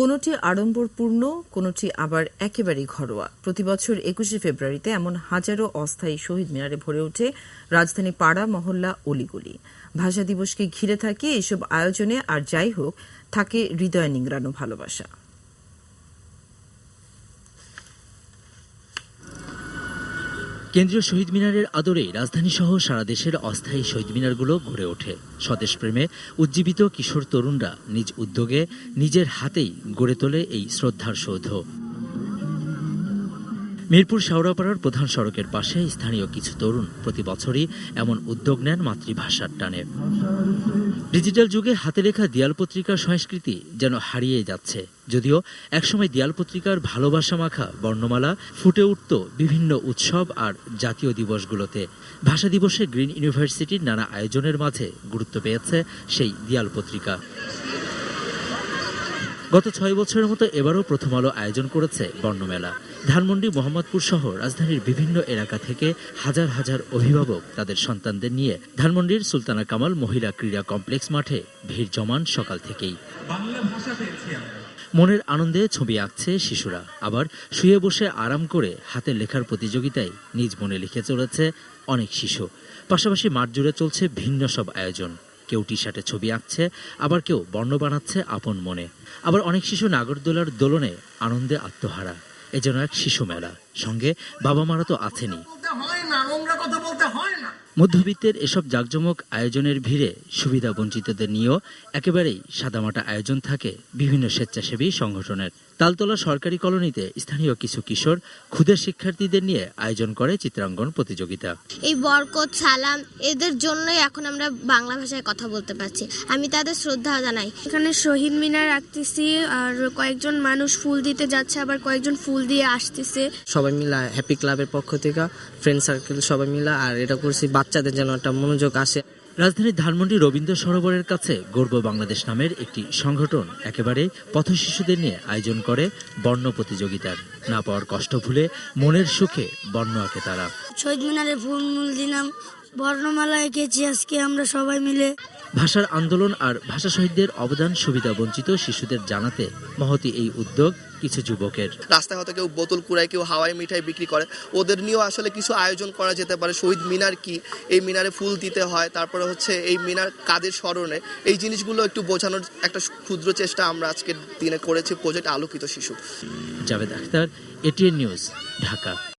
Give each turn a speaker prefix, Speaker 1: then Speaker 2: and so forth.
Speaker 1: কোনোটি আড়ম্বরপূর্ণ, কোনোটি আবার একেবারেই ঘরোয়া। প্রতিবছর একুশে ফেব্রুয়ারিতে এমন হাজারো অস্থায়ী শহীদ মিনারে ভরে ওঠে রাজধানী পাড়া, মহল্লা, অলিগলি। ভাষা দিবসকে ঘিরে থাকে এসব আয়োজনে, আর যাই হোক, থাকে হৃদয় নিংড়ানো ভালোবাসা।
Speaker 2: কেন্দ্রীয় শহীদ মিনারের আদরে রাজধানী সহ সারা দেশের অস্থায়ী শহীদ মিনারগুলো গড়ে ওঠে। স্বদেশপ্রেমে উজ্জীবিত কিশোর তরুণরা নিজ উদ্যোগে নিজের হাতেই গড়ে তোলে এই শ্রদ্ধার সৌধ। মিরপুর শাওড়াপাড়ার প্রধান সড়কের পাশে স্থানীয় কিছু তরুণ প্রতি বছরই এমন উদ্যোগ নেন মাতৃভাষার টানে। ডিজিটাল যুগে হাতে লেখা দিয়াল পত্রিকার সংস্কৃতি যেন হারিয়ে যাচ্ছে। যদিও একসময় দিয়াল পত্রিকার ভালোবাসা মাখা বর্ণমালা ফুটে উঠত বিভিন্ন উৎসব আর জাতীয় দিবসগুলোতে। ভাষা দিবসে গ্রিন ইউনিভার্সিটির নানা আয়োজনের মাঝে গুরুত্ব পেয়েছে সেই দিয়াল পত্রিকা। গত ছয় বছরের মতো এবারও প্রথম আলো আয়োজন করেছে বর্ণমেলা। ধানমন্ডি মোহাম্মদপুর সহ রাজধানীর বিভিন্ন এলাকা থেকে হাজার হাজার অভিভাবক তাদের সন্তানদের নিয়ে ধানমন্ডির সুলতানা কামাল মহিলা ক্রীড়া কমপ্লেক্স মাঠে ভিড় জমান সকাল থেকেই। মনের আনন্দে ছবি আঁকছে শিশুরা। আবার শুয়ে বসে আরাম করে হাতের লেখার প্রতিযোগিতায় নিজ মনে লিখে চলেছে অনেক শিশু। পাশাপাশি মাঠ জুড়ে চলছে ভিন্ন সব আয়োজন। কেউ টি শার্টে ছবি আঁকছে, আবার কেউ বর্ণ বানাচ্ছে আপন মনে। আবার অনেক শিশু নাগরদোলার দোলনে আনন্দে আত্মহারা। এ যেন এক শিশু মেলা। সঙ্গে বাবা মারা তো
Speaker 3: আছেনি হয়
Speaker 2: মধ্যবিত্তের এসব জাঁকজমক আয়োজনের ভিড়ে সুবিধা বঞ্চিতদের নিয়েও একেবারেই সাদামাটা আয়োজন থাকে বিভিন্ন স্বেচ্ছাসেবী সংগঠনের। তালতলা সরকারি কলোনিতে স্থানীয় কিছু কিশোর ক্ষুদের শিক্ষার্থীদের নিয়ে আয়োজন করে চিত্রাঙ্কন প্রতিযোগিতা।
Speaker 4: এই বরকত সালাম এদের জন্যই এখন আমরা বাংলা ভাষায় কথা বলতে পারছি। আমি তাদের শ্রদ্ধা জানাই।
Speaker 5: এখানে শহীদ মিনার রাখতেছি আর কয়েকজন মানুষ ফুল দিতে যাচ্ছে আবার কয়েকজন ফুল দিয়ে আসতেছে।
Speaker 6: সবাই মিলা হ্যাপি ক্লাবের পক্ষ থেকে ফ্রেন্ড সার্কেল সবাই মিলা আর এটা করছি বাচ্চাদের যেন একটা মনোযোগ আসে।
Speaker 2: রাজধানীর ধানমন্ডি রবীন্দ্র সরোবরের কাছে গর্ব বাংলাদেশ নামের একটি সংগঠন একেবারে পথ শিশুদের নিয়ে আয়োজন করে বর্ণ প্রতিযোগিতার। না পাওয়ার কষ্ট ভুলে মনের সুখে বর্ণ আঁকে তারা।
Speaker 5: ছয় মিনারে ফুল মূল দিলাম। বর্ণমালা এঁকেছি আজকে আমরা সবাই মিলে।
Speaker 2: ভাষার আন্দোলন আর ভাষা শহীদদের অবদান সুবিধা বঞ্চিত শিশুদের জানাতে মহতি এই উদ্যোগ কিছু যুবকের।
Speaker 7: রাস্তায় হয়তো কেউ বোতল কুড়ায় কেউ হাওয়াই মিঠাই বিক্রি করে। ওদের নিয়েও আসলে কিছু আয়োজন করা যেতে পারে। শহীদ মিনার কি? এই মিনারে ফুল দিতে হয় তারপরে হচ্ছে এই মিনার কাদের স্মরণে। এই জিনিসগুলো একটু বোঝানোর একটা ক্ষুদ্র চেষ্টা আমরা আজকের দিনে করেছি প্রজেক্ট আলোকিত শিশু।
Speaker 2: Javed Akhtar ATN news Dhaka.